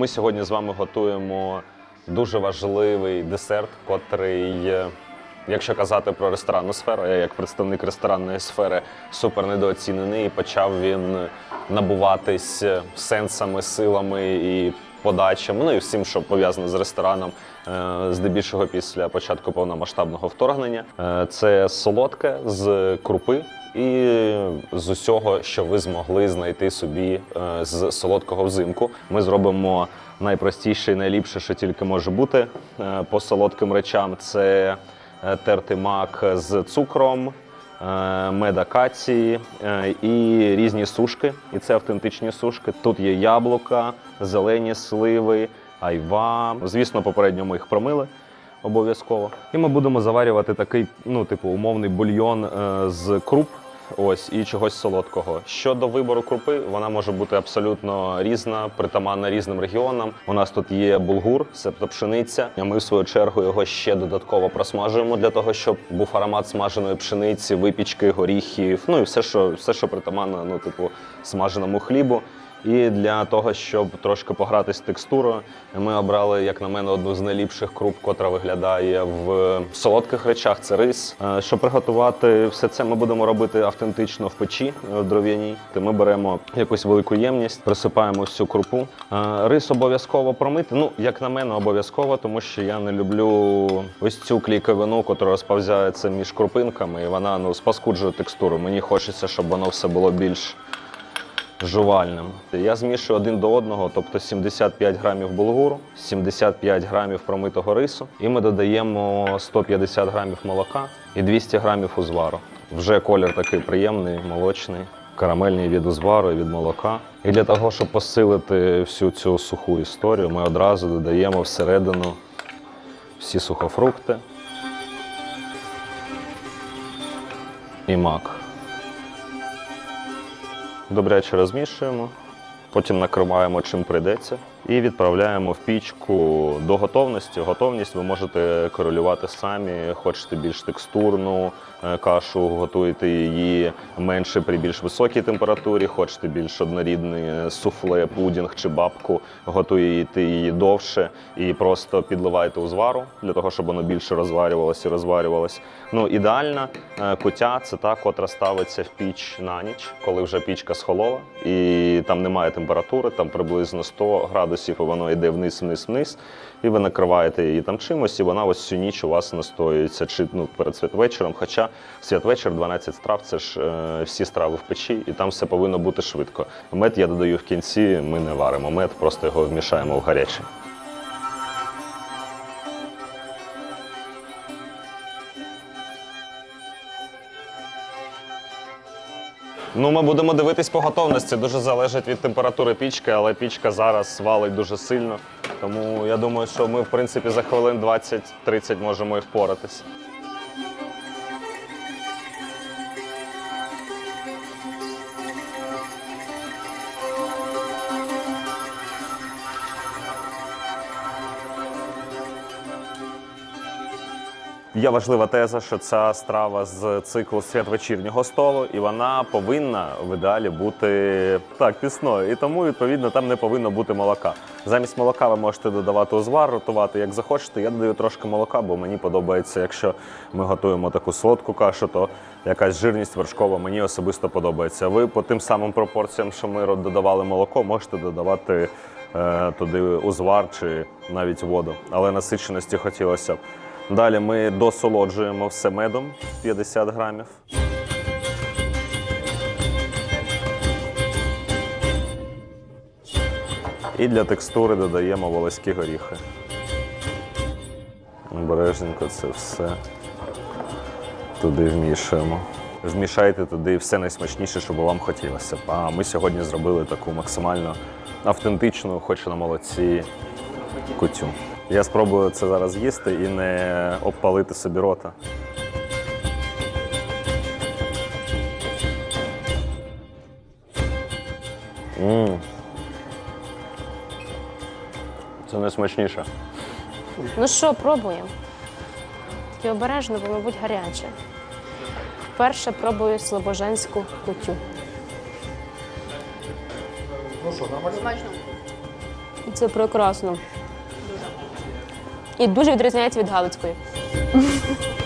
Ми сьогодні з вами готуємо дуже важливий десерт, котрий, е, якщо казати про ресторанну сферу, я як представник ресторанної сфери супер недооцінений. І почав він набуватись сенсами, силами і подачами, ну і всім, що пов'язано з рестораном, е, здебільшого після початку повномасштабного вторгнення. Е, Це солодке з крупи і з усього, що ви змогли знайти собі е, з солодкого взимку. Ми зробимо найпростіше і найліпше, що тільки може бути по солодким речам. Це тертий мак з цукром. Е, Мед акації е, і різні сушки, і це автентичні сушки. Тут є яблука, зелені сливи, айва. Звісно, попередньо ми їх промили обов'язково. І ми будемо заварювати такий, ну, типу, умовний бульйон е, з круп. Ось і чогось солодкого. Щодо вибору крупи, вона може бути абсолютно різна, притаманна різним регіонам. У нас тут є булгур, себто пшениця. А ми в свою чергу його ще додатково просмажуємо для того, щоб був аромат смаженої пшениці, випічки, горіхів. Ну і все, що все, що притаманно, ну типу смаженому хлібу. І для того, щоб трошки погратись з текстурою, ми обрали, як на мене, одну з найліпших круп, котра виглядає в солодких речах. Це рис. Е, Щоб приготувати все це, ми будемо робити автентично в печі е, дров'яній. То Ми беремо якусь велику ємність, присипаємо всю крупу. Е, Рис обов'язково промити. Ну, як на мене, обов'язково, тому що я не люблю ось цю клейковину, котра розповзяється між крупинками, і вона ну спаскуджує текстуру. Мені хочеться, щоб воно все було більш жувальним. Я змішую один до одного, тобто 75 грамів булгуру, 75 грамів промитого рису, і ми додаємо 150 грамів молока і 200 грамів узвару. Вже колір такий приємний, молочний. Карамельний від узвару і від молока. І для того, щоб посилити всю цю суху історію, ми одразу додаємо всередину всі сухофрукти і мак. Добряче розмішуємо, потім накриваємо чим прийдеться і відправляємо в пічку до готовності. Готовність ви можете корелювати самі. Хочете більш текстурну е, кашу, готуєте її менше при більш високій температурі, хочете більш однорідний суфле, пудінг чи бабку, готуєте її довше і просто підливаєте узвару для того, щоб воно більше розварювалося і розварювалося. Ну, ідеальна е, кутя це та, котра ставиться в піч на ніч, коли вже пічка схолола, і там немає температури, там приблизно 100 градусів, і воно йде вниз, вниз, вниз. І ви накриваєте її там чимось, і вона ось всю ніч у вас настоюється чи ну, перед святвечором. Хоча святвечір 12 страв це ж е, всі страви в печі, і там все повинно бути швидко. Мед я додаю в кінці, ми не варимо мед, просто його вмішаємо в гаряче. Ну, ми будемо дивитись по готовності. Дуже залежить від температури пічки, але пічка зараз валить дуже сильно. Тому я думаю, що ми, в принципі, за хвилин 20-30 можемо і впоратись. Є важлива теза, що ця страва з циклу святвечірнього столу, і вона повинна в ідеалі бути так пісною. І тому, відповідно, там не повинно бути молока. Замість молока ви можете додавати узвар, ротувати як захочете. Я додаю трошки молока, бо мені подобається, якщо ми готуємо таку солодку кашу, то якась жирність вершкова мені особисто подобається. Ви по тим самим пропорціям, що ми додавали молоко, можете додавати е, туди узвар чи навіть воду. Але насиченості хотілося б. Далі ми досолоджуємо все медом 50 грамів. І для текстури додаємо волоські горіхи. Обережненько це все туди вмішуємо. Вмішайте туди все найсмачніше, що би вам хотілося. А ми сьогодні зробили таку максимально автентичну, хоч на молодці, кутю. Я спробую це зараз їсти і не обпалити собі рота. М. Це найсмачніше. Ну що, пробуємо. Тільки обережно, бо, мабуть, гаряче. Вперше пробую слобожанську кутю. Ну що, нормально? Смачно. Це прекрасно. І дуже відрізняється від Галицької.